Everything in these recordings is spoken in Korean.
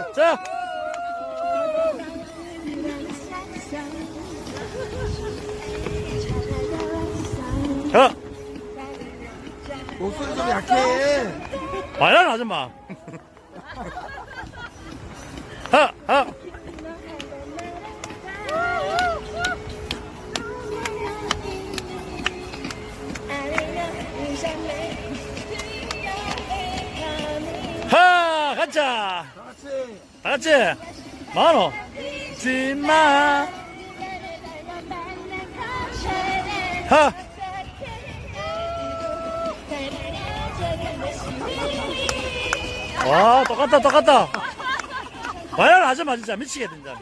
자, 자. 자, 목소리 좀 약해. 말하는 아줌마. 하, 하. 하, 가자. 다 같이. 만원. 지마. 하. 와, 똑같다, 똑같다. 말하는 아줌마 진짜 미치겠다, 진짜.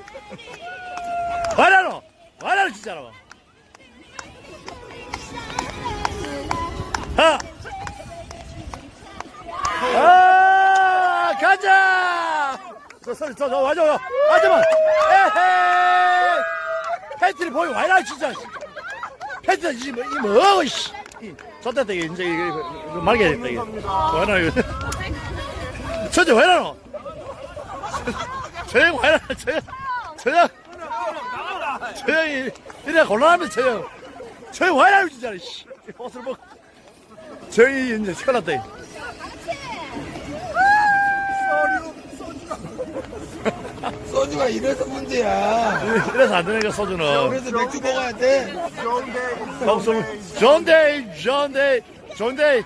말하노. 말하노, 진짜로. 하. 아, 가자! 저, 저, 저, 저, 와줘, 와줘. 아줌마! 에헤이! 팬티를 보이 와이라, 진짜. 팬티가 이, 뭐, 이 뭐고, 씨. 이, 저때 이게, 이제, 이거, 말게 됐다, 이게. 와이라, 이거. 저저 와이라노? 저형 와이라, 저 형. 저 형. 저 형이, 이래 곤란하면 저 형. 저형 와이라, 진짜, 씨. 옷을 벗고. 저 형이 이제 큰일 났다, 이래서 문제야. 이래서 안 되는 거 소주는. 그래서 맥주 먹어야 돼. 박수. 존데이, 존데이, 존데이.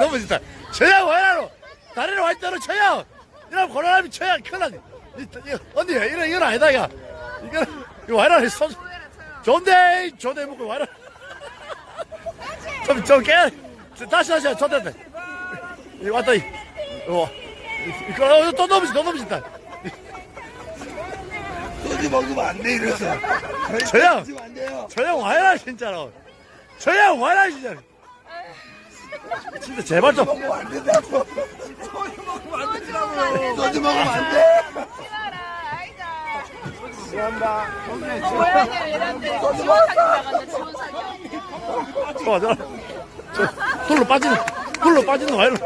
너무 좋다. 저양 와이라로. 다리로 와 있다로 저양. 이러면 고라람이 저양 큰일 나지. 이- 이- 언니, 이건, 이건 아니다, 이거. 이건, 이거 와이라로 소주. 존데이, 존데이 먹고 와이라. 좀, 좀 깨. 다시, 다시, 존데이. 이 왔다, 이. 어. 이거, 또 넘어지, 또 넘어진다. 소주 먹으면 안 돼, 이래서. 안 돼요. 저 형 와이라 진짜로. 저 형 와이라 진짜. 진짜 제발 좀. 먹으면 안 된다고. 소주 먹으면 안 돼. 고양이를 이런데? 지원사기 나간다 지원사기. 좋아 좋아. 저, 둘로 빠지는 둘로 빠지는 와이라